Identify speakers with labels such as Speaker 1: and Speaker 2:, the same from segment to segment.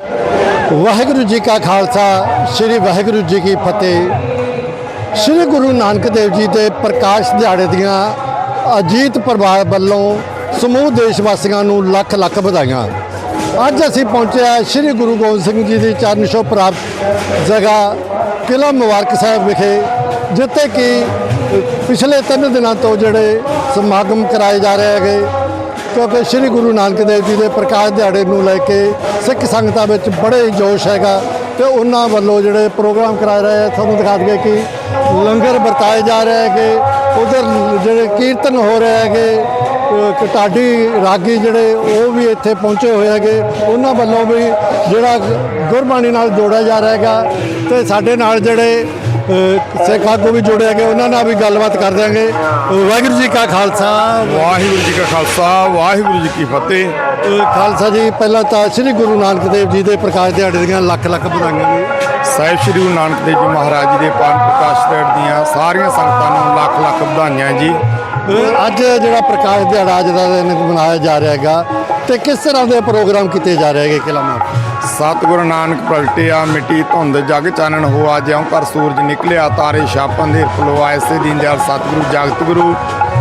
Speaker 1: ਵਾਹਿਗੁਰੂ ਜੀ ਕਾ ਖਾਲਸਾ, ਸ੍ਰੀ ਵਾਹਿਗੁਰੂ ਜੀ ਕੀ ਫਤਿਹ। ਸ੍ਰੀ ਗੁਰੂ ਨਾਨਕ ਦੇਵ ਜੀ ਦੇ ਪ੍ਰਕਾਸ਼ ਦਿਹਾੜੇ ਦੀਆਂ ਅਜੀਤ ਪਰਿਵਾਰ ਵੱਲੋਂ ਸਮੂਹ ਦੇਸ਼ ਵਾਸੀਆਂ ਨੂੰ ਲੱਖ ਲੱਖ ਵਧਾਈਆਂ। ਅੱਜ ਅਸੀਂ ਪਹੁੰਚੇ ਹਾਂ ਸ੍ਰੀ ਗੁਰੂ ਗੋਬਿੰਦ ਸਿੰਘ ਜੀ ਦੀ ਚਰਨ ਛੋਹ ਪ੍ਰਾਪਤ ਜਗ੍ਹਾ, ਕਿਲ੍ਹਾ ਮੁਬਾਰਕ ਸਾਹਿਬ ਵਿਖੇ, ਜਿੱਥੇ ਕਿ ਪਿਛਲੇ ਤਿੰਨ ਦਿਨਾਂ ਤੋਂ ਜਿਹੜੇ ਸਮਾਗਮ ਕਰਾਏ ਜਾ ਰਹੇ ਹੈਗੇ ਕਿਉਂਕਿ ਸ੍ਰੀ ਗੁਰੂ ਨਾਨਕ ਦੇਵ ਜੀ ਦੇ ਪ੍ਰਕਾਸ਼ ਦਿਹਾੜੇ ਨੂੰ ਲੈ ਕੇ ਸਿੱਖ ਸੰਗਤਾਂ ਵਿੱਚ ਬੜੇ ਜੋਸ਼ ਹੈਗਾ ਤੇ ਉਹਨਾਂ ਵੱਲੋਂ ਜਿਹੜੇ ਪ੍ਰੋਗਰਾਮ ਕਰਾਏ ਰਹੇ ਤੁਹਾਨੂੰ ਦਿਖਾ ਦਈਏ ਕਿ ਲੰਗਰ ਵਰਤਾਏ ਜਾ ਰਹੇ ਹੈਗੇ ਉਧਰ ਜਿਹੜੇ ਕੀਰਤਨ ਹੋ ਰਹੇ ਹੈਗੇ ਅ, ਢਾਡੀ ਰਾਗੀ ਜਿਹੜੇ ਉਹ ਵੀ ਇੱਥੇ ਪਹੁੰਚੇ ਹੋਏ ਹੈਗੇ ਉਹਨਾਂ ਵੱਲੋਂ ਵੀ ਜਿਹੜਾ ਗੁਰਬਾਣੀ ਨਾਲ ਜੋੜਿਆ ਜਾ ਰਿਹਾ ਹੈਗਾ ਤੇ ਸਾਡੇ ਨਾਲ ਜਿਹੜੇ ਸਿੱਖ ਆਗੂ ਵੀ ਜੁੜੇ ਹੈਗੇ ਉਹਨਾਂ ਨਾਲ ਵੀ ਗੱਲਬਾਤ ਕਰ ਦਿਆਂਗੇ। ਵਾਹਿਗੁਰੂ ਜੀ ਕਾ ਖਾਲਸਾ।
Speaker 2: ਵਾਹਿਗੁਰੂ ਜੀ ਕਾ ਖਾਲਸਾ ਵਾਹਿਗੁਰੂ ਜੀ ਕੀ ਫਤਿਹ।
Speaker 1: ਖਾਲਸਾ ਜੀ ਪਹਿਲਾਂ ਤਾਂ ਸ੍ਰੀ ਗੁਰੂ ਨਾਨਕ ਦੇਵ ਜੀ ਦੇ ਪ੍ਰਕਾਸ਼ ਦਿਹਾੜੇ ਦੀਆਂ ਲੱਖ ਲੱਖ ਵਧਾਈਆਂ ਜੀ।
Speaker 2: ਸਾਹਿਬ ਸ੍ਰੀ ਗੁਰੂ ਨਾਨਕ ਦੇਵ ਜੀ ਮਹਾਰਾਜ ਜੀ ਦੇ ਪਾਵਨ ਪ੍ਰਕਾਸ਼ ਦਿਹਾੜੇ ਦੀਆਂ ਸਾਰੀਆਂ ਸੰਗਤਾਂ ਨੂੰ ਲੱਖ ਲੱਖ ਵਧਾਈਆਂ ਜੀ।
Speaker 1: ਅੱਜ ਜਿਹੜਾ ਪ੍ਰਕਾਸ਼ ਦਿਹਾੜਾ ਅੱਜ ਦਾ ਦਿਨ ਮਨਾਇਆ ਜਾ ਰਿਹਾ ਹੈਗਾ ਤੇ ਕਿਸ ਤਰ੍ਹਾਂ ਦੇ ਪ੍ਰੋਗਰਾਮ ਕੀਤੇ ਜਾ ਰਹੇ ਹੈਗੇ ਕਿਲਾ ਮਾਰ
Speaker 2: ਸਤਿਗੁਰੂ ਨਾਨਕ ਪਲਟਿਆ, ਮਿੱਟੀ ਧੁੰਦ, ਜਗ ਚਾਨਣ ਹੋਆ, ਜਿਉਂ ਕਰ ਸੂਰਜ ਨਿਕਲਿਆ, ਤਾਰੇ ਛਾਪਨ ਦੇ ਫਲੋਆ ਐਸੇ ਦੀਨ ਦਿਆਲ ਸਤਿਗੁਰੂ, ਜਗਤ ਗੁਰੂ,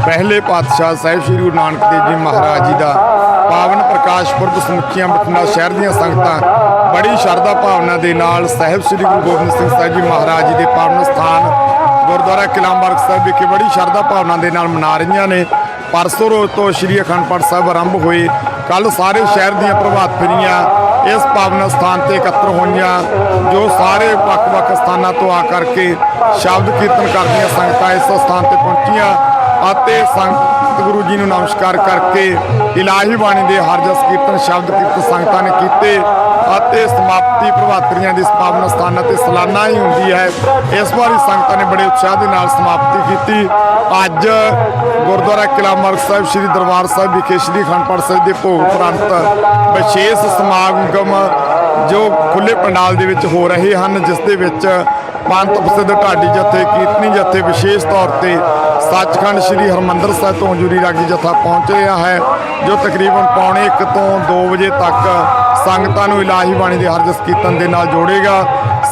Speaker 2: ਪਹਿਲੇ ਪਾਤਸ਼ਾਹ ਸਾਹਿਬ ਸ੍ਰੀ ਗੁਰੂ ਨਾਨਕ ਦੇਵ ਜੀ ਮਹਾਰਾਜ ਜੀ ਦਾ ਪਾਵਨ ਪ੍ਰਕਾਸ਼ ਪੁਰਬ ਸਮੁੱਚੀਆਂ ਬਠਿੰਡਾ ਸ਼ਹਿਰ ਦੀਆਂ ਸੰਗਤਾਂ ਬੜੀ ਸ਼ਰਧਾ ਭਾਵਨਾ ਦੇ ਨਾਲ ਸਾਹਿਬ ਸ੍ਰੀ ਗੁਰੂ ਗੋਬਿੰਦ ਸਿੰਘ ਸਾਹਿਬ ਜੀ ਮਹਾਰਾਜ ਜੀ ਦੇ ਪਾਵਨ ਸਥਾਨ ਗੁਰਦੁਆਰਾ ਕਿਲ੍ਹਾ ਮਾਰਗ ਸਾਹਿਬ ਵਿਖੇ ਬੜੀ ਸ਼ਰਧਾ ਭਾਵਨਾ ਦੇ ਨਾਲ ਮਨਾ ਰਹੀਆਂ ਨੇ। ਪਰਸੋਂ ਰੋਜ਼ ਤੋਂ ਸ੍ਰੀ ਅਖੰਡ ਪਾਠ ਸਾਹਿਬ ਆਰੰਭ ਹੋਏ। ਕੱਲ ਸਾਰੇ ਸ਼ਹਿਰ ਦੀਆਂ ਪ੍ਰਭਾਤ ਫੇਰੀਆਂ ਇਸ ਪਾਵਨ ਸਥਾਨ ਤੇ ਇਕੱਤਰ ਹੋਈਆਂ, ਜੋ ਸਾਰੇ ਵੱਖ-ਵੱਖ ਸਥਾਨਾਂ ਤੋਂ ਆ ਕਰਕੇ ਸ਼ਬਦ ਕੀਰਤਨ ਕਰਦੀਆਂ ਸੰਗਤਾਂ ਇਸ ਸਥਾਨ ਤੇ ਪਹੁੰਚੀਆਂ। ਅਤੇ ਸੰਗਤ ਗੁਰੂ ਜੀ ਨੂੰ ਨਮਸਕਾਰ ਕਰਕੇ ਇਲਾਹੀ ਬਾਣੀ ਦੇ ਹਰ ਜਸ ਕੀਰਤਨ, ਸ਼ਬਦ ਕੀਰਤਨ ਸੰਗਤਾਂ ਨੇ ਕੀਤੇ ਅਤੇ ਸਮਾਪਤੀ ਪ੍ਰਭਾਤਰੀਆਂ ਦੀ ਪਾਵਨ ਸਥਾਨਾਂ ਤੇ ਸਲਾਨਾ ਹੀ ਹੁੰਦੀ ਹੈ। ਇਸ ਵਾਰੀ ਸੰਗਤਾਂ ਨੇ ਬੜੇ ਉਤਸ਼ਾਹ ਦੇ ਨਾਲ ਸਮਾਪਤੀ ਕੀਤੀ। ਅੱਜ ਗੁਰਦੁਆਰਾ ਕਿਲ੍ਹਾ ਮਰਗ ਸਾਹਿਬ, ਸ੍ਰੀ ਦਰਬਾਰ ਸਾਹਿਬ ਵਿਖੇ ਸ੍ਰੀ ਅਖੰਡ ਪਾਠ ਸਾਹਿਬ ਦੇ ਭੋਗ ਪ੍ਰੰਤ ਵਿਸ਼ੇਸ਼ ਸਮਾਗਮ ਜੋ ਖੁੱਲੇ ਪੰਡਾਲ ਦੇ ਵਿੱਚ ਹੋ ਰਹੇ ਹਨ, ਜਿਸ ਦੇ ਵਿੱਚ ਪੰਥ ਪ੍ਰਸਿੱਧ ਢਾਡੀ ਜਥੇ, ਕੀਰਤਨੀ ਜਥੇ ਵਿਸ਼ੇਸ਼ ਤੌਰ ਤੇ ਸੱਚਖੰਡ ਸ੍ਰੀ ਹਰਮੰਦਰ ਸਾਹਿਬ ਤੋਂ ਹਜ਼ੂਰੀ ਰਾਗੀ ਜਥਾ ਪਹੁੰਚ ਰਿਹਾ ਹੈ, ਜੋ ਤਕਰੀਬਨ ਪੌਣੇ 1 ਤੋਂ 2 ਵਜੇ ਤੱਕ ਸੰਗਤਾਂ ਨੂੰ ਇਲਾਹੀ ਬਾਣੀ ਦੇ ਹਰਜਸ ਕੀਰਤਨ ਦੇ ਨਾਲ ਜੋੜੇਗਾ।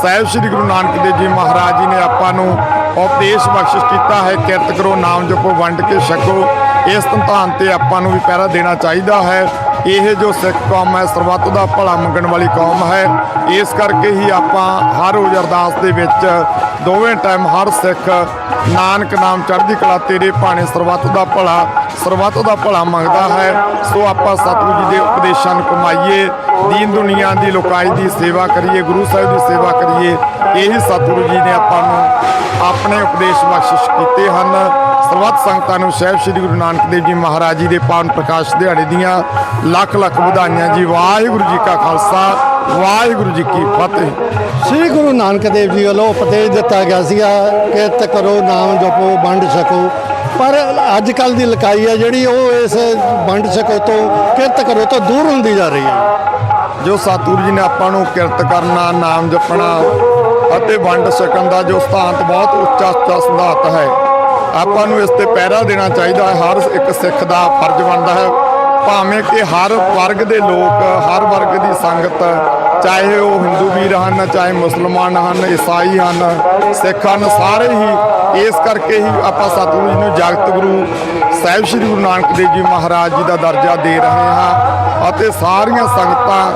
Speaker 2: ਸਾਹਿਬ ਸ੍ਰੀ ਗੁਰੂ ਨਾਨਕ ਦੇਵ ਜੀ ਮਹਾਰਾਜ ਜੀ ਨੇ ਆਪਾਂ ਨੂੰ ਉਪਦੇਸ਼ ਬਖਸ਼ਿਸ਼ ਕੀਤਾ ਹੈ, ਕਿਰਤ ਕਰੋ, ਨਾਮ ਜਪੋ, ਵੰਡ ਕੇ ਛਕੋ। ਇਸ ਧੰਤਾਨ ਤੇ ਆਪਾਂ ਨੂੰ ਵੀ ਪਹਿਰਾ ਦੇਣਾ ਚਾਹੀਦਾ ਹੈ। ਇਹ ਜੋ ਸਿੱਖ ਕੌਮ ਹੈ, ਸਰਬੱਤ ਦਾ ਭਲਾ ਮੰਗਣ ਵਾਲੀ ਕੌਮ ਹੈ। ਇਸ ਕਰਕੇ ਹੀ ਆਪਾਂ ਹਰ ਰੋਜ਼ ਅਰਦਾਸ ਦੇ ਵਿੱਚ ਦੋਵੇਂ ਟਾਈਮ ਹਰ ਸਿੱਖ ਨਾਨਕ ਨਾਮ ਚੜ੍ਹਦੀ ਕਲਾ ਤੇਰੇ ਭਾਣੇ ਸਰਬੱਤ ਦਾ ਭਲਾ, ਸਰਬੱਤ ਦਾ ਭਲਾ ਮੰਗਦਾ ਹੈ। ਸੋ ਆਪਾਂ ਸਤਿਗੁਰੂ ਜੀ ਦੇ ਉਪਦੇਸ਼ਾਂ ਨੂੰ ਕਮਾਈਏ ਦੀਨ ਦੁਨੀਆ ਦੀ ਲੋਕਾਈ ਦੀ ਸੇਵਾ ਕਰੀਏ, ਗੁਰੂ ਸਾਹਿਬ ਦੀ ਸੇਵਾ ਕਰੀਏ। ਇਹੀ ਸਤਿਗੁਰੂ ਜੀ ਨੇ ਆਪਾਂ ਨੂੰ ਆਪਣੇ ਉਪਦੇਸ਼ ਬਖਸ਼ਿਸ਼ ਕੀਤੇ ਹਨ। ਸਰਬੱਤ ਸੰਗਤਾਂ ਨੂੰ ਸਾਹਿਬ ਸ੍ਰੀ ਗੁਰੂ ਨਾਨਕ ਦੇਵ ਜੀ ਮਹਾਰਾਜ ਜੀ ਦੇ ਪਾਵਨ ਪ੍ਰਕਾਸ਼ ਦਿਹਾੜੇ ਦੀਆਂ ਲੱਖ ਲੱਖ ਵਧਾਈਆਂ ਜੀ। ਵਾਹਿਗੁਰੂ ਜੀ ਕਾ ਖਾਲਸਾ ਵਾਹਿਗੁਰੂ ਜੀ ਕੀ ਫਤਿਹ।
Speaker 1: ਸ੍ਰੀ ਗੁਰੂ ਨਾਨਕ ਦੇਵ ਜੀ ਵੱਲੋਂ ਉਪਦੇਸ਼ ਦਿੱਤਾ ਗਿਆ ਸੀਗਾ ਕਿਰਤ ਕਰੋ ਨਾਮ ਜਪੋ ਵੰਡ ਛਕੋ। ਪਰ ਅੱਜ ਕੱਲ ਦੀ ਲਕਾਈ ਹੈ ਜਿਹੜੀ ਉਹ ਇਸ ਵੰਡ ਛਕੋ ਤੋਂ ਕਿਰਤ ਕਰੋ ਤੋਂ ਦੂਰ ਹੁੰਦੀ ਜਾ ਰਹੀ ਹੈ।
Speaker 2: ਜੋ ਸਤਿਗੁਰੂ ਜੀ ਨੇ ਆਪਾਂ ਨੂੰ ਕਿਰਤ ਕਰਨਾ ਨਾਮ ਜਪਣਾ ਅਤੇ ਵੰਡ ਸਕਣ ਦਾ ਜੋ ਸਥਾਨਤ ਬਹੁਤ ਉੱਚਾ ਉੱਚਾ ਸਿਧਾਂਤ ਹੈ ਆਪਾਂ ਨੂੰ ਇਸ ਤੇ ਪਹਿਰਾ ਦੇਣਾ ਚਾਹੀਦਾ ਹੈ। ਹਰ ਇੱਕ ਸਿੱਖ ਦਾ ਫਰਜ਼ ਬਣਦਾ ਹੈ। ਭਾਵੇਂ ਕਿ ਹਰ ਵਰਗ ਦੇ ਲੋਕ, ਹਰ ਵਰਗ ਦੀ ਸੰਗਤ ਚਾਹੇ ਉਹ ਹਿੰਦੂ ਵੀਰ ਹਨ, ਚਾਹੇ ਮੁਸਲਮਾਨ ਹਨ, ਈਸਾਈ ਹਨ, ਸਿੱਖ ਹਨ, ਸਾਰੇ ਹੀ ਇਸ ਕਰਕੇ ਹੀ ਆਪਾਂ ਸਤਿਗੁਰੂ ਜੀ ਨੂੰ ਜਗਤ ਗੁਰੂ ਸਾਹਿਬ ਸ੍ਰੀ ਗੁਰੂ ਨਾਨਕ ਦੇਵ ਜੀ ਮਹਾਰਾਜ ਜੀ ਦਾ ਦਰਜਾ ਦੇ ਰਹੇ ਹਾਂ ਅਤੇ ਸਾਰੀਆਂ ਸੰਗਤਾਂ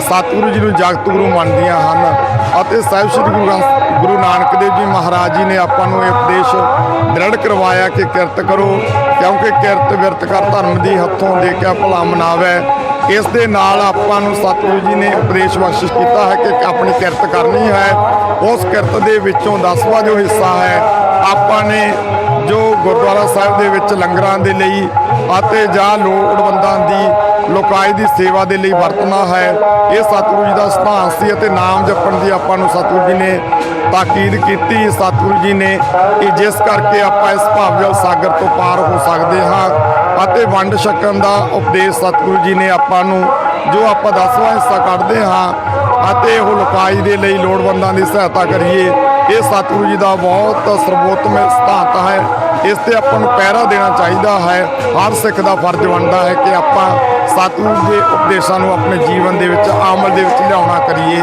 Speaker 2: ਸਤਿਗੁਰੂ ਜੀ ਨੂੰ ਜਗਤ ਗੁਰੂ ਮੰਨਦੀਆਂ ਹਨ ਅਤੇ ਸਾਹਿਬ ਸ੍ਰੀ ਗੁਰੂ ਗ੍ਰੰਥ- ਗੁਰੂ ਨਾਨਕ ਦੇਵ ਜੀ ਮਹਾਰਾਜ ਜੀ ਨੇ ਆਪਾਂ ਨੂੰ ਇਹ ਉਪਦੇਸ਼ ਦ੍ਰਿੜ ਕਰਵਾਇਆ ਕਿ ਕਿਰਤ ਕਰੋ, ਕਿਉਂਕਿ ਕਿਰਤ ਵਿਰਤ ਕਰ ਧਰਮ ਦੀ ਹੱਥੋਂ ਦੇ ਕੇ ਭਲਾ ਮਨਾਵੇ। ਇਸ ਦੇ ਨਾਲ ਆਪਾਂ ਨੂੰ ਸਤਿਗੁਰੂ ਜੀ ਨੇ ਉਪਦੇਸ਼ ਬਖਸ਼ਿਸ਼ ਕੀਤਾ ਹੈ ਕਿ ਆਪਣੀ ਕਿਰਤ ਕਰਨੀ ਹੈ। ਉਸ ਕਿਰਤ ਦੇ ਵਿੱਚੋਂ ਦਸਵਾਂ ਜੋ ਹਿੱਸਾ ਹੈ, ਆਪਾਂ ਨੇ ਜੋ ਗੁਰਦੁਆਰਾ ਸਾਹਿਬ ਦੇ ਵਿੱਚ ਲੰਗਰਾਂ ਦੇ ਲਈ ਅਤੇ ਜਾਂ ਲੋੜਵੰਦਾਂ ਦੀ ਲੋਕਾਈ ਦੀ ਸੇਵਾ ਦੇ ਲਈ ਵਰਤਣਾ ਹੈ, ਇਹ ਸਤਿਗੁਰੂ ਜੀ ਦਾ ਸਿਧਾਂਤ ਸੀ ਅਤੇ ਨਾਮ ਜਪਣ ਦੀ ਆਪਾਂ ਨੂੰ ਸਤਿਗੁਰੂ ਜੀ ਨੇ ਤਾਕੀਦ ਕੀਤੀ। ਸਤਿਗੁਰੂ ਜੀ ਨੇ ਕਿ ਜਿਸ ਕਰਕੇ ਆਪਾਂ ਇਸ ਭਾਵਜਲ ਸਾਗਰ ਤੋਂ ਪਾਰ ਹੋ ਸਕਦੇ ਹਾਂ। ਅਤੇ ਵੰਡ ਛਕਣ ਦਾ ਉਪਦੇਸ਼ ਸਤਿਗੁਰੂ ਜੀ ਨੇ ਆਪਾਂ ਨੂੰ, ਜੋ ਆਪਾਂ ਦਸਵਾਂ ਹਿੱਸਾ ਕੱਢਦੇ ਹਾਂ ਅਤੇ ਉਹ ਲੋਕਾਈ ਦੇ ਲਈ ਲੋੜਵੰਦਾਂ ਦੀ ਸਹਾਇਤਾ ਕਰੀਏ, ਇਹ ਸਤਿਗੁਰੂ ਜੀ ਦਾ ਬਹੁਤ ਸਰਵੋਤਮ ਸਿਧਾਂਤ ਹੈ। ਇਸ ਤੇ ਆਪਾਂ ਨੂੰ ਪਹਿਰਾ ਦੇਣਾ ਚਾਹੀਦਾ ਹੈ। ਹਰ ਸਿੱਖ ਦਾ ਫਰਜ਼ ਬਣਦਾ ਹੈ ਕਿ ਆਪਾਂ ਸਤਿਗੁਰੂ ਦੇ ਉਪਦੇਸ਼ਾਂ ਨੂੰ ਆਪਣੇ ਜੀਵਨ ਦੇ ਵਿੱਚ, ਅਮਲ ਦੇ ਵਿੱਚ ਲਿਆਉਣਾ ਕਰੀਏ।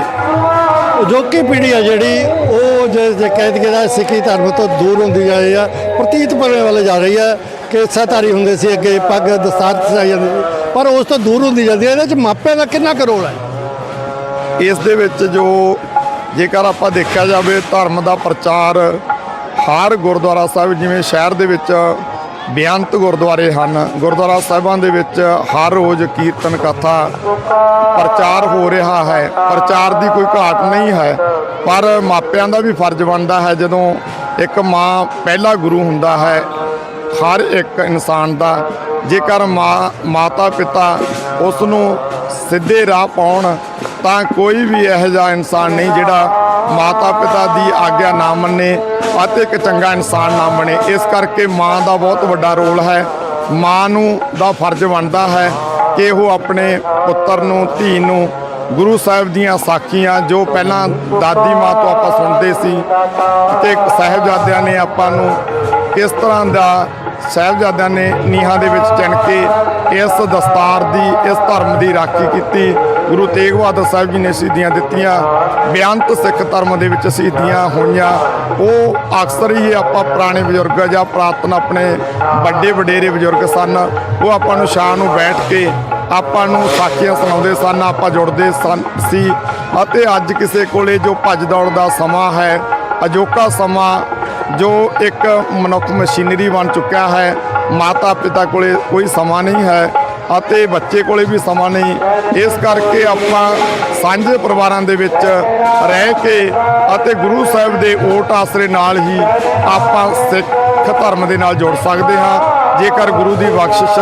Speaker 1: ਅਜੋਕੀ ਪੀੜ੍ਹੀ ਆ ਜਿਹੜੀ, ਉਹ ਜੇ ਕਹਿ ਦਈਏ ਸਿੱਖੀ ਧਰਮ ਤੋਂ ਦੂਰ ਹੁੰਦੀ ਜਾ ਰਹੀ ਆ, ਪ੍ਰਤੀਤ ਬਣੇ ਵੱਲ ਜਾ ਰਹੀ ਆ। ਕਿ ਹੁੰਦੇ ਸੀ, ਅੱਗੇ ਪੱਗ ਦਸਤਾਰ ਸਜਾਈ ਜਾਂਦੀ ਸੀ। ਪਰ ਉਸ ਤੋਂ ਦੂਰ ਹੁੰਦੀ ਜਾਂਦੀ ਹੈ, ਇਹਦੇ ਵਿੱਚ ਮਾਪਿਆਂ ਦਾ ਕਿੰਨਾ ਕੁ ਰੋਲ ਹੈ?
Speaker 2: ਇਸ ਦੇ ਵਿੱਚ ਜੋ ਜੇਕਰ ਆਪਾਂ ਦੇਖਿਆ ਜਾਵੇ, ਧਰਮ ਦਾ ਪ੍ਰਚਾਰ ਹਰ ਗੁਰਦੁਆਰਾ ਸਾਹਿਬ, ਜਿਵੇਂ ਸ਼ਹਿਰ ਦੇ ਵਿੱਚ ਬੇਅੰਤ ਗੁਰਦੁਆਰੇ ਹਨ, ਗੁਰਦੁਆਰਾ ਸਾਹਿਬਾਂ ਦੇ ਵਿੱਚ ਹਰ ਰੋਜ਼ ਕੀਰਤਨ ਕਥਾ ਪ੍ਰਚਾਰ ਹੋ ਰਿਹਾ ਹੈ। ਪ੍ਰਚਾਰ ਦੀ ਕੋਈ ਘਾਟ ਨਹੀਂ ਹੈ, ਪਰ ਮਾਪਿਆਂ ਦਾ ਵੀ ਫਰਜ਼ ਬਣਦਾ ਹੈ, ਜਦੋਂ ਇੱਕ ਮਾਂ ਪਹਿਲਾ ਗੁਰੂ ਹੁੰਦਾ ਹੈ ਹਰ ਇੱਕ ਇਨਸਾਨ ਦਾ, ਜੇਕਰ ਮਾਂ, ਮਾਤਾ ਪਿਤਾ ਉਸ ਨੂੰ ਸਿੱਧੇ ਰਾਹ ਪਾਉਣ, ਤਾਂ ਕੋਈ ਵੀ ਇਹੋ ਜਿਹਾ ਇਨਸਾਨ ਨਹੀਂ ਜਿਹੜਾ ਮਾਤਾ ਪਿਤਾ ਦੀ ਆਗਿਆ ਨਾ ਮੰਨੇ ਅਤੇ ਇੱਕ ਚੰਗਾ ਇਨਸਾਨ ਨਾ ਬਣੇ। ਇਸ ਕਰਕੇ ਮਾਂ ਦਾ ਬਹੁਤ ਵੱਡਾ ਰੋਲ ਹੈ। ਮਾਂ ਨੂੰ ਦਾ ਫਰਜ਼ ਬਣਦਾ ਹੈ ਕਿ ਉਹ ਆਪਣੇ ਪੁੱਤਰ ਨੂੰ, ਧੀ ਨੂੰ, ਗੁਰੂ ਸਾਹਿਬ ਦੀਆਂ ਸਾਖੀਆਂ ਜੋ ਪਹਿਲਾਂ ਦਾਦੀ ਮਾਂ ਤੋਂ ਆਪਾਂ ਸੁਣਦੇ ਸੀ ਤੇ ਸਾਹਿਬਜ਼ਾਦਿਆਂ ਨੇ ਆਪਾਂ ਨੂੰ ਕਿਸ ਤਰ੍ਹਾਂ ਦਾ ਸਾਹਿਬਜ਼ਾਦਿਆਂ ਨੇ ਨੀਹਾਂ ਦੇ ਵਿੱਚ ਚਿਣ ਕੇ ਇਸ ਦਸਤਾਰ ਦੀ, ਇਸ ਧਰਮ ਦੀ ਰਾਖੀ ਕੀਤੀ। ਗੁਰੂ ਤੇਗ ਬਹਾਦਰ ਸਾਹਿਬ ਜੀ ਨੇ ਸ਼ਹੀਦੀਆਂ ਦਿੱਤੀਆਂ। ਬੇਅੰਤ ਸਿੱਖ ਧਰਮ ਦੇ ਵਿੱਚ ਸ਼ਹੀਦੀਆਂ ਹੋਈਆਂ। ਉਹ ਅਕਸਰ ਹੀ ਆਪਾਂ ਪੁਰਾਣੇ ਬਜ਼ੁਰਗ ਜਾਂ ਪ੍ਰਾਤਨ ਆਪਣੇ ਵੱਡੇ ਵਡੇਰੇ ਬਜ਼ੁਰਗ ਸਨ। ਉਹ ਆਪਾਂ ਨੂੰ ਸ਼ਾਨ ਨੂੰ ਬੈਠ ਕੇ ਆਪਾਂ ਨੂੰ ਸਾਖੀਆਂ ਸੁਣਾਉਂਦੇ ਸਨ, ਆਪਾਂ ਜੁੜਦੇ ਸਨ, ਸੀ। ਅਤੇ ਅੱਜ ਕਿਸੇ ਕੋਲੇ ਜੋ ਭੱਜ ਦੌੜ ਦਾ ਸਮਾਂ ਹੈ, ਅਜੋਕਾ ਸਮਾਂ ਜੋ ਇੱਕ ਮਨੁੱਖ ਮਸ਼ੀਨਰੀ ਬਣ ਚੁੱਕਿਆ ਹੈ ਮਾਤਾ ਪਿਤਾ ਕੋਲੇ ਕੋਈ ਸਮਾਂ ਨਹੀਂ ਹੈ ਅਤੇ ਬੱਚੇ ਕੋਲੇ ਵੀ ਸਮਾਂ ਨਹੀਂ। ਇਸ ਕਰਕੇ ਆਪਾਂ ਸਾਂਝੇ ਪਰਿਵਾਰਾਂ ਦੇ ਵਿੱਚ ਰਹਿ ਕੇ ਅਤੇ ਗੁਰੂ ਸਾਹਿਬ ਦੇ ਓਟ ਆਸਰੇ ਨਾਲ ਹੀ ਆਪਾਂ ਸਿੱਖ ਧਰਮ ਦੇ ਨਾਲ ਜੁੜ ਸਕਦੇ ਹਾਂ। ਜੇਕਰ ਗੁਰੂ ਦੀ ਬਖਸ਼ਿਸ਼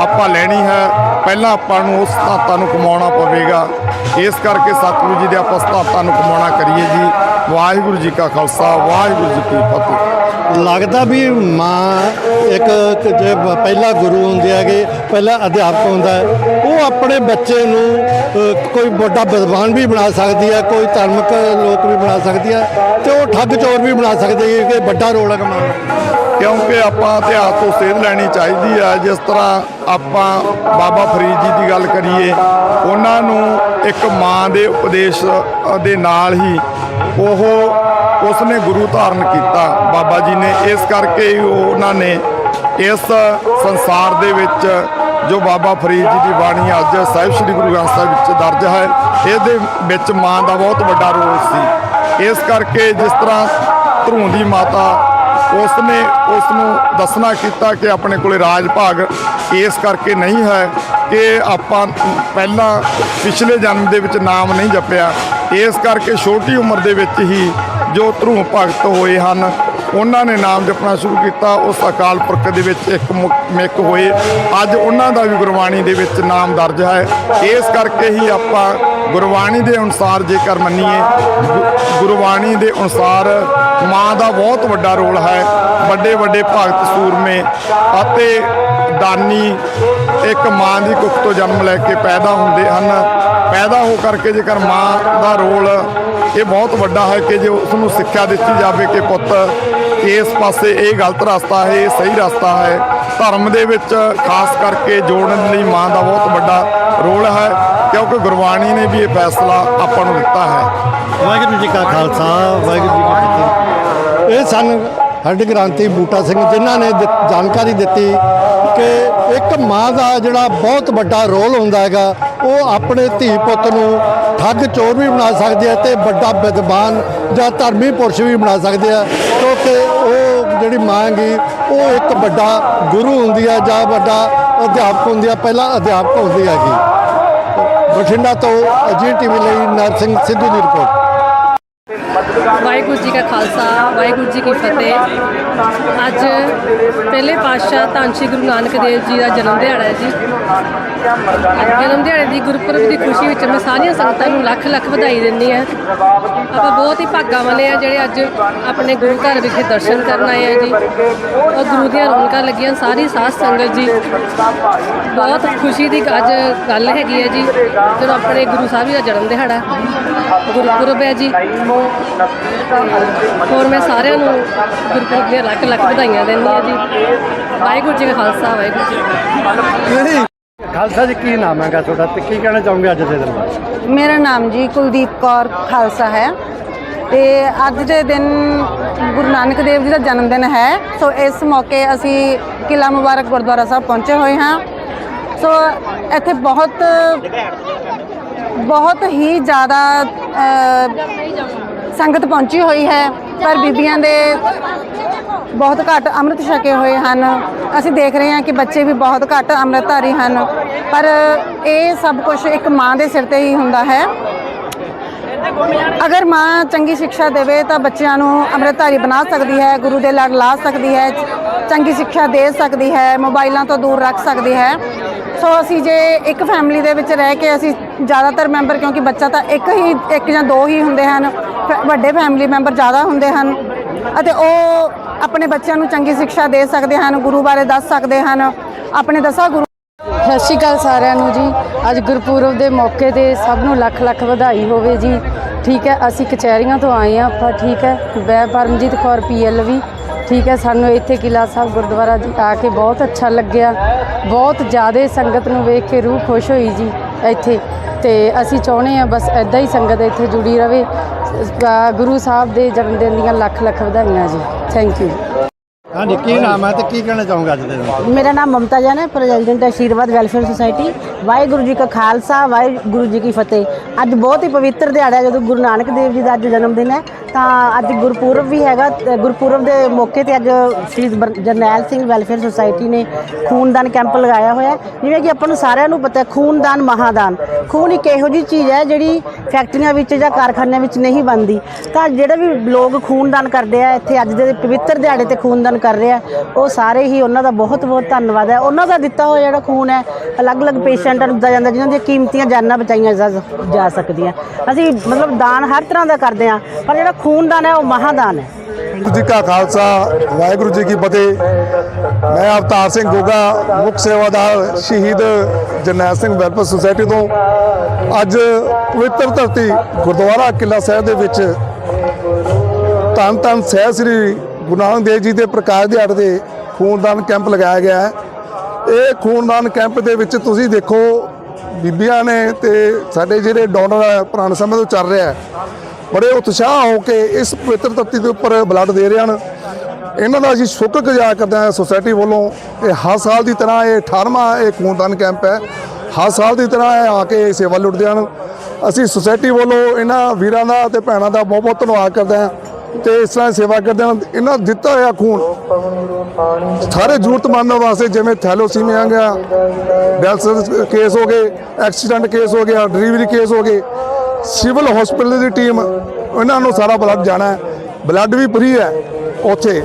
Speaker 2: ਆਪਾਂ ਲੈਣੀ ਹੈ, ਪਹਿਲਾਂ ਆਪਾਂ ਨੂੰ ਉਸ ਸਤਾਤਾਂ ਨੂੰ ਕਮਾਉਣਾ ਪਵੇਗਾ। ਇਸ ਕਰਕੇ ਸਤਿਗੁਰੂ ਜੀ ਦੇ ਆਪਾਂ ਸਤਾਤਾਂ ਨੂੰ ਕਮਾਉਣਾ ਕਰੀਏ ਜੀ। ਵਾਹਿਗੁਰੂ ਜੀ ਕਾ ਖਾਲਸਾ ਵਾਹਿਗੁਰੂ ਜੀ ਕੀ ਫਤਿਹ।
Speaker 1: ਲੱਗਦਾ ਵੀ ਮਾਂ ਇੱਕ ਜੇ ਪਹਿਲਾ ਗੁਰੂ ਹੁੰਦੇ ਹੈਗੇ ਪਹਿਲਾ ਅਧਿਆਪਕ ਹੁੰਦਾ ਹੈ ਉਹ ਆਪਣੇ ਬੱਚੇ ਨੂੰ ਕੋਈ ਵੱਡਾ ਵਿਦਵਾਨ ਵੀ ਬਣਾ ਸਕਦੀ ਹੈ ਕੋਈ ਧਾਰਮਿਕ ਲੋਕ ਵੀ ਬਣਾ ਸਕਦੀ ਹੈ ਤੇ ਉਹ ਠੱਗ ਚੋਰ ਵੀ ਬਣਾ ਸਕਦੀ ਹੈ ਕਿ ਵੱਡਾ ਰੋਲ ਹੈ ਮਾਂ। ਦਾ
Speaker 2: ਕਿਉਂਕਿ ਆਪਾਂ ਇਤਿਹਾਸ ਤੋਂ ਸੇਧ ਲੈਣੀ ਚਾਹੀਦੀ ਹੈ ਜਿਸ ਤਰ੍ਹਾਂ ਆਪਾਂ ਬਾਬਾ ਫਰੀਦ ਜੀ ਦੀ ਗੱਲ ਕਰੀਏ ਉਹਨਾਂ ਨੂੰ ਇੱਕ ਮਾਂ ਦੇ ਉਪਦੇਸ਼ ਦੇ ਨਾਲ ਹੀ ਉਹ ਉਸਨੇ ਗੁਰੂ ਧਾਰਨ ਕੀਤਾ। ਬਾਬਾ ਜੀ ਨੇ ਇਸ ਕਰਕੇ ਉਹ- ਉਹਨਾਂ ਨੇ ਇਸ ਸੰਸਾਰ ਦੇ ਵਿੱਚ ਜੋ ਬਾਬਾ ਫਰੀਦ ਜੀ ਦੀ ਬਾਣੀ ਅੱਜ ਸਾਹਿਬ ਸ੍ਰੀ ਗੁਰੂ ਗ੍ਰੰਥ ਸਾਹਿਬ ਵਿੱਚ ਦਰਜ ਹੈ, ਇਹਦੇ ਵਿੱਚ ਮਾਂ ਦਾ ਬਹੁਤ ਵੱਡਾ ਰੋਲ ਸੀ। ਇਸ ਕਰਕੇ ਜਿਸ ਤਰ੍ਹਾਂ ਧਰੂੰ ਦੀ ਮਾਤਾ ਉਸ ਨੇ ਉਸ ਨੂੰ ਦੱਸਣਾ ਕੀਤਾ ਕਿ ਆਪਣੇ ਕੋਲੇ ਰਾਜ ਭਾਗ ਇਸ ਕਰਕੇ ਨਹੀਂ ਹੈ ਕਿ ਆਪਾਂ ਪਹਿਲਾਂ ਪਿਛਲੇ ਜਨਮ ਦੇ ਵਿੱਚ ਨਾਮ ਨਹੀਂ ਜਪਿਆ। ਇਸ ਕਰਕੇ ਛੋਟੀ ਉਮਰ ਦੇ ਵਿੱਚ ਹੀ ਜੋ ਧਰੂ ਭਗਤ ਹੋਏ ਹਨ, ਉਹਨਾਂ ਨੇ ਨਾਮ ਜਪਣਾ ਸ਼ੁਰੂ ਕੀਤਾ। ਉਸ ਅਕਾਲ ਪੁਰਖ ਦੇ ਵਿੱਚ ਇੱਕ ਮੁਕ- ਮਿਕ ਹੋਏ। ਅੱਜ ਉਹਨਾਂ ਦਾ ਵੀ ਗੁਰਬਾਣੀ ਦੇ ਵਿੱਚ ਨਾਮ ਦਰਜ ਹੈ। ਇਸ ਕਰਕੇ ਹੀ ਆਪਾਂ ਗੁਰਬਾਣੀ ਦੇ ਅਨੁਸਾਰ ਜੇਕਰ ਮੰਨੀਏ, ਗੁ- ਗੁਰਬਾਣੀ ਦੇ ਅਨੁਸਾਰ ਮਾਂ ਦਾ ਬਹੁਤ ਵੱਡਾ ਰੋਲ ਹੈ। ਵੱਡੇ ਵੱਡੇ ਭਗਤ ਸੂਰਮੇ ਅਤੇ ਦਾਨੀ ਇੱਕ ਮਾਂ ਦੀ ਕੁੱਖ ਤੋਂ ਜਨਮ ਲੈ ਕੇ ਪੈਦਾ ਹੁੰਦੇ ਹਨ। ਪੈਦਾ ਹੋ ਕਰਕੇ ਜੇਕਰ ਮਾਂ ਦਾ ਰੋਲ ਇਹ ਬਹੁਤ ਵੱਡਾ ਹੈ ਕਿ ਜੇ ਉਸ ਨੂੰ ਸਿੱਖਿਆ ਦਿੱਤੀ ਜਾਵੇ ਕਿ ਪੁੱਤ ਇਸ ਪਾਸੇ ਇਹ ਗਲਤ ਰਸਤਾ ਹੈ, ਇਹ ਸਹੀ ਰਸਤਾ ਹੈ, ਧਰਮ ਦੇ ਵਿੱਚ ਖਾਸ ਕਰਕੇ ਜੋੜਨ ਲਈ ਮਾਂ ਦਾ ਬਹੁਤ ਵੱਡਾ ਰੋਲ ਹੈ, ਕਿਉਂਕਿ ਗੁਰਬਾਣੀ ਨੇ ਵੀ ਇਹ ਫੈਸਲਾ ਆਪਾਂ ਨੂੰ ਦਿੱਤਾ ਹੈ।
Speaker 1: ਵਾਹਿਗੁਰੂ ਜੀ ਕਾ ਖਾਲਸਾ, ਵਾਹਿਗੁਰੂ ਜੀ ਕੀ ਫਤਿਹ। ਇਹ ਸਨ ਹੱਡ ਗ੍ਰਾਂਤੀ ਬੂਟਾ ਸਿੰਘ ਜਿਨ੍ਹਾਂ ਨੇ ਦਿੱਤ- ਜਾਣਕਾਰੀ ਦਿੱਤੀ ਕਿ ਇੱਕ ਮਾਂ ਦਾ ਜਿਹੜਾ ਬਹੁਤ ਵੱਡਾ ਰੋਲ ਹੁੰਦਾ ਹੈਗਾ ਉਹ ਆਪਣੇ ਧੀ ਪੁੱਤ ਨੂੰ ਠੱਗ ਚੋਰ ਵੀ ਬਣਾ ਸਕਦੇ ਆ ਤੇ ਵੱਡਾ ਵਿਦਵਾਨ ਜਾਂ ਧਰਮੀ ਪੁਰਸ਼ ਵੀ ਬਣਾ ਸਕਦੇ ਆ, ਕਿਉਂਕਿ ਉਹ ਜਿਹੜੀ ਮਾਂ ਹੈਗੀ, ਉਹ ਇੱਕ ਵੱਡਾ ਗੁਰੂ ਹੁੰਦੀ ਆ ਜਾਂ ਵੱਡਾ ਅਧਿਆਪਕ ਹੁੰਦੀ ਆ, ਪਹਿਲਾਂ ਅਧਿਆਪਕ ਹੁੰਦੀ ਹੈਗੀ। ਬਠਿੰਡਾ ਤੋਂ ਅਜੀਤ ਟੀਵੀ ਲਈ ਨਰਸਿੰਘ ਸਿੱਧੂ ਦੀ ਰਿਪੋਰਟ।
Speaker 3: ਵਾਹਿਗੁਰੂ ਜੀ ਕਾ ਖਾਲਸਾ, ਵਾਹਿਗੁਰੂ ਜੀ ਕੀ ਫਤਿਹ। ਅੱਜ ਪਹਿਲੇ ਪਾਤਸ਼ਾਹ ਧੰਨ ਸ਼੍ਰੀ ਗੁਰੂ ਨਾਨਕ ਦੇਵ ਜੀ ਦਾ ਜਨਮ ਦਿਹਾੜਾ ਹੈ ਜੀ। ਜਨਮ ਦਿਹਾੜੇ ਦੀ ਗੁਰਪੁਰਬ ਦੀ ਖੁਸ਼ੀ ਵਿੱਚ ਮੈਂ ਸਾਰੀਆਂ ਸੰਗਤਾਂ ਨੂੰ ਲੱਖ ਲੱਖ ਵਧਾਈ ਦਿੰਦੀ ਹਾਂ। ਆਪਾਂ ਬਹੁਤ ਹੀ ਭਾਗਾਂ ਵਾਲੇ ਆ ਜਿਹੜੇ ਅੱਜ ਆਪਣੇ ਗੁਰੂ ਘਰ ਵਿਖੇ ਦਰਸ਼ਨ ਕਰਨ ਆਏ ਆ ਜੀ। ਔਰ ਗੁਰੂ ਦੀਆਂ ਰੌਣਕਾਂ ਲੱਗੀਆਂ, ਸਾਰੀ ਸਾਧ ਸੰਗਤ ਜੀ। ਬਹੁਤ ਖੁਸ਼ੀ ਦੀ ਅੱਜ ਗੱਲ ਹੈਗੀ ਹੈ ਜੀ, ਜਦੋਂ ਆਪਣੇ ਗੁਰੂ ਸਾਹਿਬ ਜੀ ਦਾ ਜਨਮ ਦਿਹਾੜਾ ਗੁਰਪੁਰਬ ਹੈ ਜੀ। ਤੇ ਹੋਰ ਮੈਂ ਸਾਰਿਆਂ ਨੂੰ ਗੁਰਪੁਰਬ ਦੀਆਂ ਲੱਖ ਲੱਖ ਵਧਾਈਆਂ ਦਿੰਦੀ ਹਾਂ ਜੀ। ਵਾਹਿਗੁਰੂ ਜੀ ਕਾ ਖਾਲਸਾ ਵਾਹਿਗੁਰੂ ਜੀ ਕੀ ਫਤਿਹ।
Speaker 1: ਖਾਲਸਾ ਜੀ ਕੀ ਨਾਮ ਹੈਗਾ ਤੁਹਾਡਾ ਤੇ ਕੀ ਕਹਿਣਾ ਚਾਹੋਗੇ ਅੱਜ ਦੇ ਦਿਨ ਬਾਰੇ?
Speaker 4: ਮੇਰਾ ਨਾਮ ਜੀ ਕੁਲਦੀਪ ਕੌਰ ਖਾਲਸਾ ਹੈ ਤੇ ਅੱਜ ਦੇ ਦਿਨ ਗੁਰੂ ਨਾਨਕ ਦੇਵ ਜੀ ਦਾ ਜਨਮ ਦਿਨ ਹੈ। ਸੋ ਇਸ ਮੌਕੇ ਅਸੀਂ ਕਿਲਾ ਮੁਬਾਰਕ ਗੁਰਦੁਆਰਾ ਸਾਹਿਬ ਪਹੁੰਚੇ ਹੋਏ ਹਾਂ। ਸੋ ਇੱਥੇ ਬਹੁਤ ਬਹੁਤ ਹੀ ਜ਼ਿਆਦਾ ਸੰਗਤ ਪਹੁੰਚੀ ਹੋਈ ਹੈ ਪਰ ਬੀਬੀਆਂ ਦੇ ਬਹੁਤ ਘੱਟ ਅੰਮ੍ਰਿਤ ਛਕੇ ਹੋਏ ਹਨ। ਅਸੀਂ ਦੇਖ ਰਹੇ ਹਾਂ ਕਿ ਬੱਚੇ ਵੀ ਬਹੁਤ ਘੱਟ ਅੰਮ੍ਰਿਤਧਾਰੀ ਹਨ। ਪਰ ਇਹ ਸਭ ਕੁਝ ਇੱਕ ਮਾਂ ਦੇ ਸਿਰ ਤੇ ਹੀ ਹੁੰਦਾ ਹੈ। ਅਗਰ ਮਾਂ ਚੰਗੀ ਸਿੱਖਿਆ ਦੇਵੇ ਤਾਂ ਬੱਚਿਆਂ ਨੂੰ ਅੰਮ੍ਰਿਤਧਾਰੀ ਬਣਾ ਸਕਦੀ ਹੈ, ਗੁਰੂ ਦੇ ਲੜ ਲਾ ਸਕਦੀ ਹੈ, ਚੰਗੀ ਸਿੱਖਿਆ ਦੇ ਸਕਦੀ ਹੈ, ਮੋਬਾਈਲਾਂ ਤੋਂ ਦੂਰ ਰੱਖ ਸਕਦੀ ਹੈ। ਸੋ ਅਸੀਂ ਜੇ ਇੱਕ ਫੈਮਿਲੀ ਦੇ ਵਿੱਚ ਰਹਿ ਕੇ ਅਸੀਂ ਜ਼ਿਆਦਾਤਰ ਮੈਂਬਰ ਕਿਉਂਕਿ ਬੱਚਾ ਤਾਂ ਇੱਕ ਹੀ, ਇੱਕ ਜਾਂ ਦੋ ਹੀ ਹੁੰਦੇ ਹਨ, ਫ- ਵੱਡੇ ਫੈਮਿਲੀ ਮੈਂਬਰ ਜ਼ਿਆਦਾ ਹੁੰਦੇ ਹਨ ਅਤੇ ਉਹ ਆਪਣੇ ਬੱਚਿਆਂ ਨੂੰ ਚੰਗੀ ਸਿੱਖਿਆ ਦੇ ਸਕਦੇ ਹਨ, ਗੁਰੂ ਬਾਰੇ ਦੱਸ ਸਕਦੇ ਹਨ, ਆਪਣੇ ਦਸਾਂ ਗੁਰੂ
Speaker 5: ਸਤਿ ਸ਼੍ਰੀ ਅਕਾਲ ਸਾਰਿਆਂ ਨੂੰ ਜੀ। ਅੱਜ ਗੁਰਪੁਰਬ ਦੇ ਮੌਕੇ ਤੇ ਸਭ ਨੂੰ ਲੱਖ ਲੱਖ ਵਧਾਈ ਹੋਵੇ ਜੀ। ਠੀਕ ਹੈ, ਅਸੀਂ ਕਚਹਿਰੀਆਂ ਤੋਂ ਆਏ ਆ ਆਪਾਂ, ਠੀਕ ਹੈ। ਮੈਂ ਪਰਮਜੀਤ ਕੌਰ ਪੀਐਲਵੀ ਠੀਕ ਹੈ। ਸਾਨੂੰ ਇੱਥੇ ਕਿਲਾ ਸਾਹਿਬ ਗੁਰਦੁਆਰਾ ਜੀ ਆ ਕੇ ਬਹੁਤ ਅੱਛਾ ਲੱਗਿਆ। ਬਹੁਤ ਜ਼ਿਆਦਾ ਸੰਗਤ ਨੂੰ ਵੇਖ ਕੇ ਰੂਹ ਖੁਸ਼ ਹੋਈ ਜੀ ਇੱਥੇ। ਤੇ ਅਸੀਂ ਚਾਹੁੰਦੇ ਆ ਬਸ ਐਦਾਂ ਹੀ ਸੰਗਤ ਇੱਥੇ ਜੁੜੀ ਰਵੇ। ਗੁਰੂ ਸਾਹਿਬ ਦੇ ਜਨਮ ਦਿਨ ਦੀਆਂ ਲੱਖ ਲੱਖ ਵਧਾਈਆਂ ਜੀ। ਥੈਂਕ ਯੂ
Speaker 1: ਹਾਂਜੀ ਕੀ ਨਾਮ ਹੈ ਤੇ ਕੀ ਕਹਿਣਾ ਚਾਹੋਗੇ ਅੱਜ ਦੇ ਦਿਨ?
Speaker 6: ਮੇਰਾ ਨਾਮ ਮਮਤਾ ਜਾਨ ਹੈ president Ashirwad welfare society Waheguru ji ਕਾ ਖਾਲਸਾ, ਵਾਹਿਗੁਰੂ ਜੀ ਕੀ ਫਤਿਹ। ਅੱਜ ਬਹੁਤ ਹੀ ਪਵਿੱਤਰ ਦਿਹਾੜਾ ਹੈ, ਜਦੋਂ ਗੁਰੂ ਨਾਨਕ ਦੇਵ ਜੀ ਦਾ ਅੱਜ ਜਨਮ ਦਿਨ ਹੈ, ਤਾਂ ਅੱਜ ਗੁਰਪੁਰਬ ਵੀ ਹੈਗਾ, ਤੇ ਗੁਰਪੁਰਬ ਦੇ ਮੌਕੇ ਤੇ ਅੱਜ ਸ਼੍ਰੀ ਬਰ- ਜਰਨੈਲ ਸਿੰਘ ਵੈਲਫੇਅਰ ਸੁਸਾਇਟੀ ਨੇ ਖੂਨਦਾਨ ਕੈਂਪ ਲਗਾਇਆ ਹੋਇਆ ਹੈ। ਜਿਵੇਂ ਕਿ ਆਪਾਂ ਨੂੰ ਸਾਰਿਆਂ ਨੂੰ ਪਤਾ ਹੈ, ਖੂਨਦਾਨ ਮਹਾਦਾਨ। ਖੂਨ ਇੱਕ ਇਹੋ ਜਿਹੀ ਚੀਜ਼ ਹੈ, ਜਿਹੜੀ ਫੈਕਟਰੀਆਂ ਵਿੱਚ ਜਾਂ ਕਾਰਖਾਨਿਆਂ ਵਿੱਚ ਨਹੀਂ ਬਣਦੀ। ਤਾਂ ਜਿਹੜੇ ਵੀ ਲੋਕ ਖੂਨਦਾਨ ਕਰਦੇ ਆ, ਇੱਥੇ ਅੱਜ ਦੇ ਪਵਿੱਤਰ ਦਿਹਾੜੇ ਤੇ ਖੂਨਦਾਨ ਕਰ ਕਰ ਰਿਹਾ। ਉਹ ਸਾਰੇ ਹੀ ਉਹਨਾਂ ਦਾ ਬਹੁਤ ਬਹੁਤ ਧੰਨਵਾਦ ਹੈ। ਉਹਨਾਂ ਦਾ ਦਿੱਤਾ ਹੋਇਆ ਜਿਹੜਾ ਖੂਨ ਹੈ, ਅਲੱਗ-ਅਲੱਗ ਪੇਸ਼ੈਂਟਾਂ ਨੂੰ ਦਿੱਤਾ ਜਾਂਦਾ, ਜਿਨ੍ਹਾਂ ਦੀਆਂ ਕੀਮਤੀਆਂ ਜਾਨਾਂ ਬਚਾਈਆਂ ਜਾ ਜਾ ਸਕਦੀਆਂ। ਅਸੀਂ ਮਤਲਬ ਦਾਨ ਹਰ ਤਰ੍ਹਾਂ ਦਾ ਕਰਦੇ ਹਾਂ, ਪਰ ਜਿਹੜਾ ਖੂਨਦਾਨ ਹੈ, ਉਹ ਮਹਾਦਾਨ ਹੈ।
Speaker 7: ਵਾਹਿਗੁਰੂ ਜੀ ਕਾ ਖਾਲਸਾ, ਵਾਹਿਗੁਰੂ ਜੀ ਕੀ ਫਤਿਹ। ਮੈਂ ਅਵਤਾਰ ਸਿੰਘ ਗੋਗਾ ਮੁੱਖ ਸੇਵਾਦਾਰ ਸ਼ਹੀਦ ਜਰਨੈਲ ਸਿੰਘ ਵੈਲਫੇਅਰ ਸੁਸਾਇਟੀ ਤੋਂ। ਅੱਜ ਪਵਿੱਤਰ ਧਰਤੀ ਗੁਰਦੁਆਰਾ ਕਿਲਾ ਸਾਹਿਬ ਦੇ ਵਿੱਚ ਧੰਨ ਧੰਨ ਸਹਿ ਸ੍ਰੀ ਗੁਰੂ ਨਾਨਕ ਦੇਵ ਜੀ ਦੇ ਪ੍ਰਕਾਸ਼ ਦਿਹਾੜੇ ਦੇ ਖੂਨਦਾਨ ਕੈਂਪ ਲਗਾਇਆ ਗਿਆ ਹੈ। ਇਹ ਖੂਨਦਾਨ ਕੈਂਪ ਦੇ ਵਿੱਚ ਤੁਸੀਂ ਦੇਖੋ, ਬੀਬੀਆਂ ਨੇ ਤੇ ਸਾਡੇ ਜਿਹੜੇ ਡੋਨਰ ਹੈ ਪੁਰਾਣੇ ਸਮੇਂ ਤੋਂ ਚੱਲ ਰਿਹਾ ਬੜੇ ਉਤਸ਼ਾਹ ਹੋ ਕੇ ਇਸ ਪਵਿੱਤਰ ਧਰਤੀ ਦੇ ਉੱਪਰ ਬਲੱਡ ਦੇ ਰਹੇ ਹਨ। ਇਹਨਾਂ ਦਾ ਅਸੀਂ ਸ਼ੁਕਰਗੁਜ਼ਾਰ ਕਰਦੇ ਹਾਂ ਸੁਸਾਇਟੀ ਵੱਲੋਂ ਇਹ ਹਰ ਸਾਲ ਦੀ ਤਰ੍ਹਾਂ ਇਹ 18ਵਾਂ ਇਹ ਖੂਨਦਾਨ ਕੈਂਪ ਹੈ। ਹਰ ਸਾਲ ਦੀ ਤਰ੍ਹਾਂ ਇਹ ਆ ਕੇ ਸੇਵਾ ਲੁੱਟਦੇ ਹਨ। ਅਸੀਂ ਸੁਸਾਇਟੀ ਵੱਲੋਂ ਇਹਨਾਂ ਵੀਰਾਂ ਦਾ ਤੇ ਭੈਣਾਂ ਦਾ ਬਹੁਤ ਬਹੁਤ ਧੰਨਵਾਦ ਕਰਦੇ ਹਾਂ। ਤੇ ਇਸ ਤਰ੍ਹਾਂ ਸੇਵਾ ਕਰਦੇ ਹਨ। ਇਹਨਾਂ ਦਿੱਤਾ ਹੋਇਆ ਖੂਨ। ਸਾਰੇ ਜ਼ਰੂਰਤਮੰਦਾਂ ਵਾਸਤੇ ਜਿਵੇਂ ਥੈਲੋਸੀਮੀਆ ਗਿਆ ਡੈਲਸਰ ਕੇਸ ਹੋ ਗਏ, ਐਕਸੀਡੈਂਟ ਕੇਸ ਹੋ ਗਿਆ, ਡਿਲੀਵਰੀ ਕੇਸ ਹੋ ਗਏ। ਸਿਵਲ ਹਸਪੀਟਲ ਦੀ ਟੀਮ, ਇਹਨਾਂ ਨੂੰ ਸਾਰਾ ਬਲੱਡ ਜਾਣਾ ਹੈ। ਬਲੱਡ ਵੀ ਫ੍ਰੀ ਹੈ ਉੱਥੇ।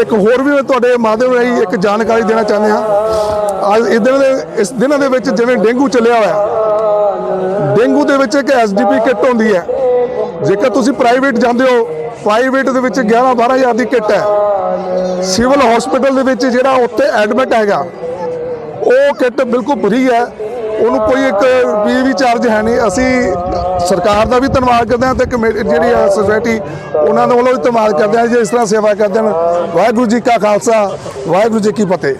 Speaker 7: ਇੱਕ ਹੋਰ ਵੀ ਮੈਂ ਤੁਹਾਡੇ ਮਾਧਿਅਮ ਰਾਹੀਂ ਇੱਕ ਜਾਣਕਾਰੀ ਦੇਣਾ ਚਾਹੁੰਦੇ ਹਾਂ। ਅੱਜ ਇਸ ਦਿਨ ਦੇ, ਇਸ ਦਿਨਾਂ ਦੇ ਵਿੱਚ ਜਿਵੇਂ ਡੇਂਗੂ ਚੱਲਿਆ ਹੋਇਆ, ਡੇਂਗੂ ਦੇ ਵਿੱਚ ਇੱਕ ਐਸਡੀਪੀ ਕਿੱਟ ਹੁੰਦੀ ਹੈ। ਜੇਕਰ ਤੁਸੀਂ ਪ੍ਰਾਈਵੇਟ ਜਾਂਦੇ ਹੋ ਪ੍ਰਾਈਵੇਟ ਦੇ ਵਿੱਚ 11 12000 ਦੀ ਕਿੱਟ ਹੈ। ਸਿਵਲ ਹਸਪੀਟਲ ਦੇ ਵਿੱਚ ਜਿਹੜਾ ਉੱਥੇ ਐਡਮਿਟ ਹੈਗਾ, ਉਹ ਕਿੱਟ ਬਿਲਕੁਲ ਫਰੀ ਹੈ। ਉਹਨੂੰ ਕੋਈ ਇੱਕ ਵੀ ਵੀ ਚਾਰਜ ਹੈ ਨਹੀਂ। ਅਸੀਂ ਸਰਕਾਰ ਦਾ ਵੀ ਧੰਨਵਾਦ ਕਰਦੇ ਹਾਂ ਤੇ ਕਮੇਟੀ ਜਿਹੜੀ ਹੈ ਸੁਸਾਇਟੀ, ਉਹਨਾਂ ਦੇ ਵੱਲੋਂ ਵੀ ਧੰਨਵਾਦ ਕਰਦੇ ਹਾਂ ਜੇ। ਇਸ ਤਰ੍ਹਾਂ ਸੇਵਾ ਕਰਦੇ ਹਨ। ਵਾਹਿਗੁਰੂ ਜੀ ਕਾ ਖਾਲਸਾ, ਵਾਹਿਗੁਰੂ ਜੀ ਕੀ ਫਤਿਹ।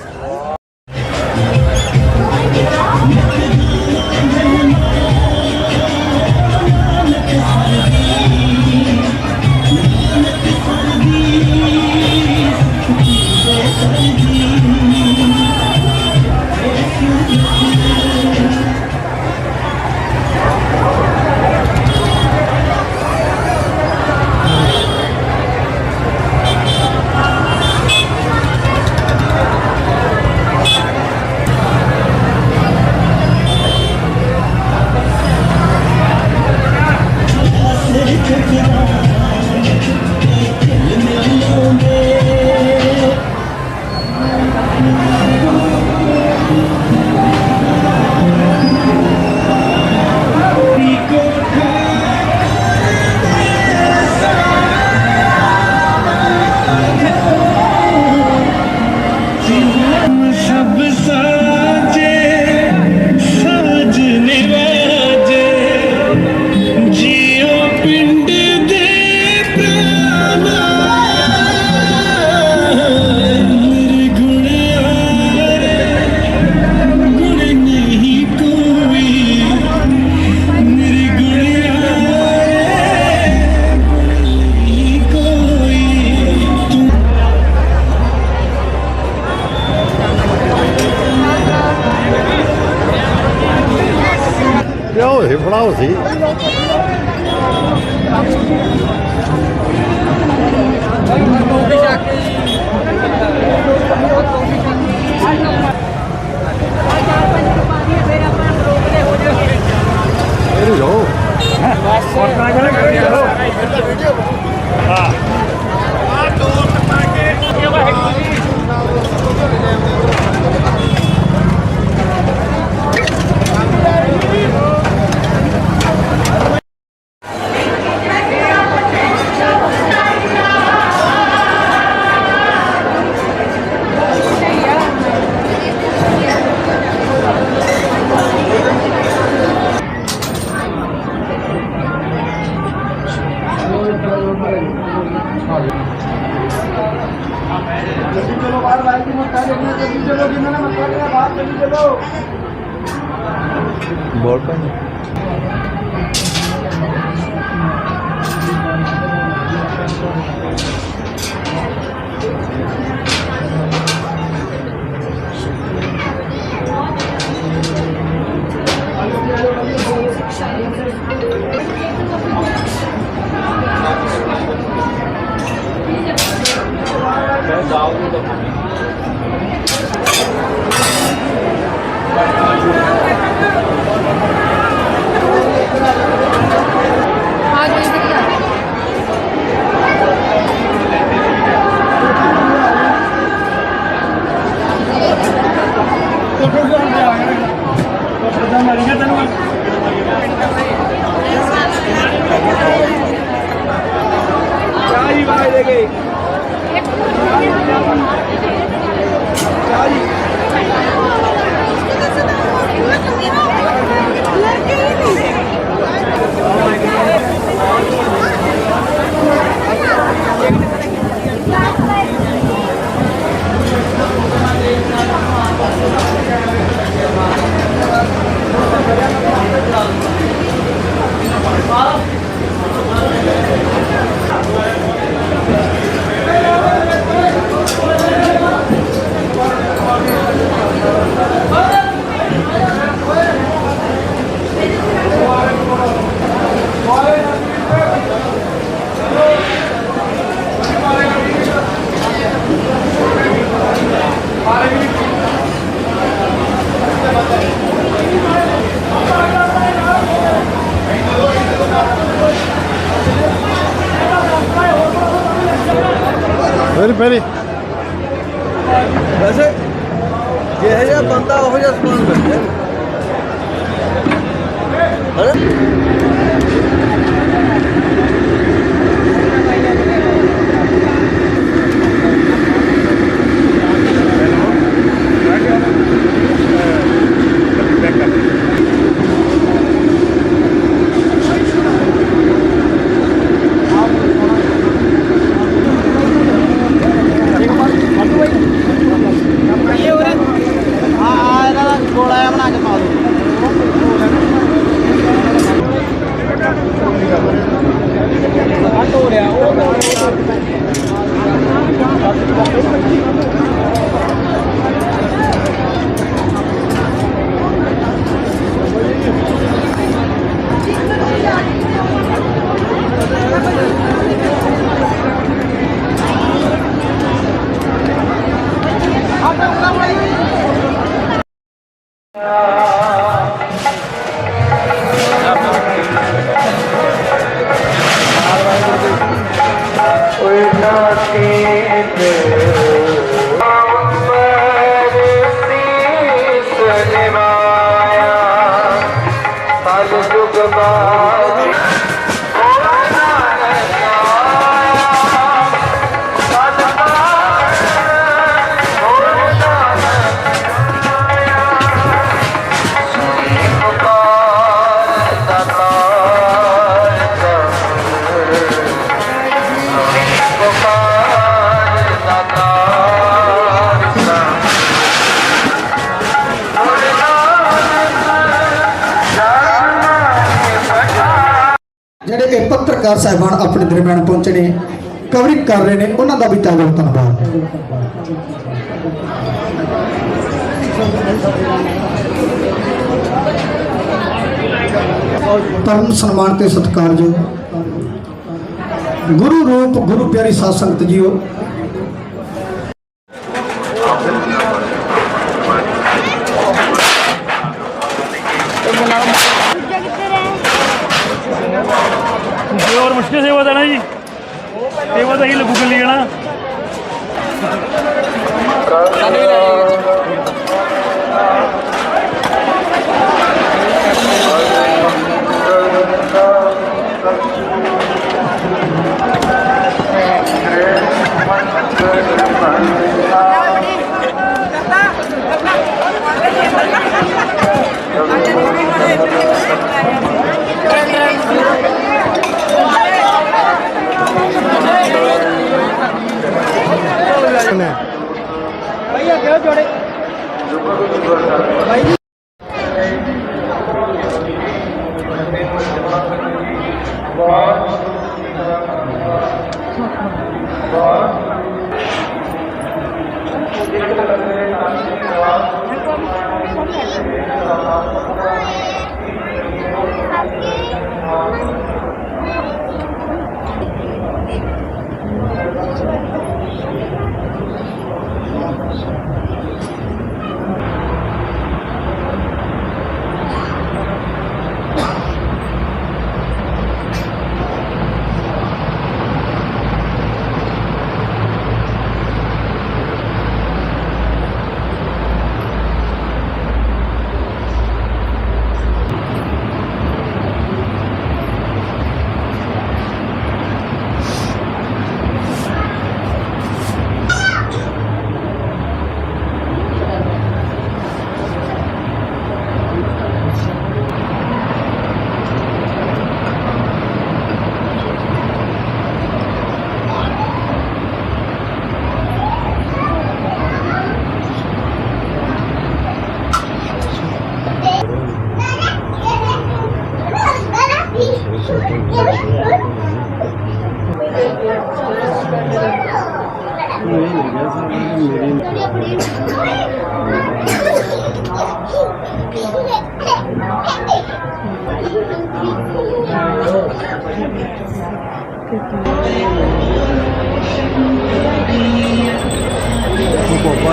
Speaker 1: Borba, né?
Speaker 3: ਆ ਗਈ ਜੀ
Speaker 1: ਮੇਰੀ ਮੇਰੀ
Speaker 8: ਵੈਸੇ
Speaker 9: ਜਿਹੜੇ ਇਹ ਸਾਹਿਬਾਨ ਆਪਣੇ ਦਰਮਿਆਨ ਪਹੁੰਚੇ ਨੇ ਕਵਰਿੰਗ ਕਰ ਰਹੇ ਨੇ, ਉਹਨਾਂ ਦਾ ਵੀ ਤਹਿ ਦਿਲੋਂ ਧੰਨਵਾਦ।
Speaker 8: ਧਰਮ ਸਨਮਾਨ ਤੇ ਸਤਿਕਾਰਯੋਗ। ਗੁਰੂ ਰੂਪ, ਗੁਰੂ ਪਿਆਰੀ ਸਾਧ ਸੰਗਤ ਜੀਓ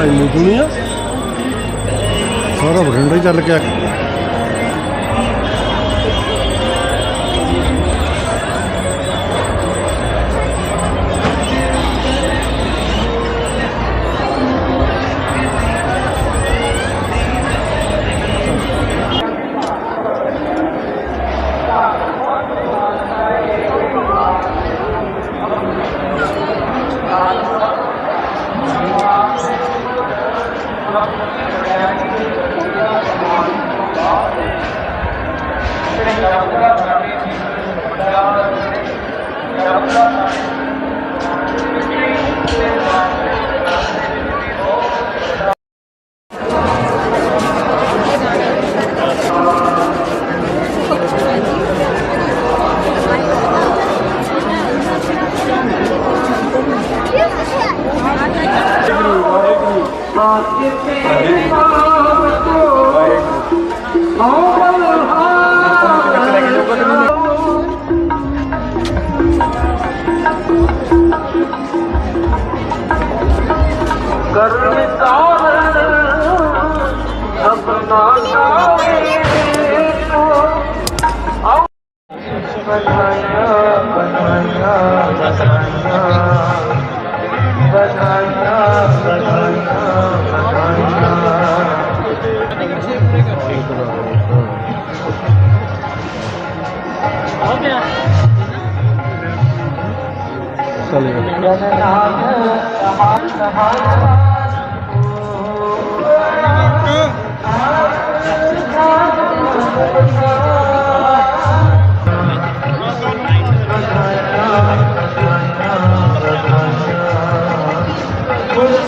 Speaker 1: ਪਾਪਾ ਇੰਨੀ ਦੁਨੀਆ ਸਾਰਾ ਬਠਿੰਡਾ ਹੀ ਚੱਲ ਕੇ ਆ।
Speaker 9: Gracias. يا خدا خدا خدا خدا خدا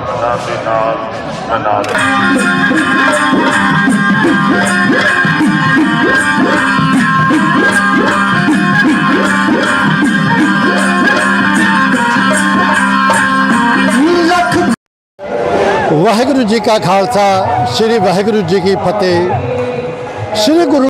Speaker 9: ਭਾਵਨਾ ਦੇ ਨਾਲ ਮਨਾ
Speaker 1: ਵਾਹਿਗੁਰੂ ਜੀ ਕਾ ਖਾਲਸਾ, ਸ੍ਰੀ ਵਾਹਿਗੁਰੂ ਜੀ ਕੀ ਫਤਿਹ। ਸ੍ਰੀ ਗੁਰੂ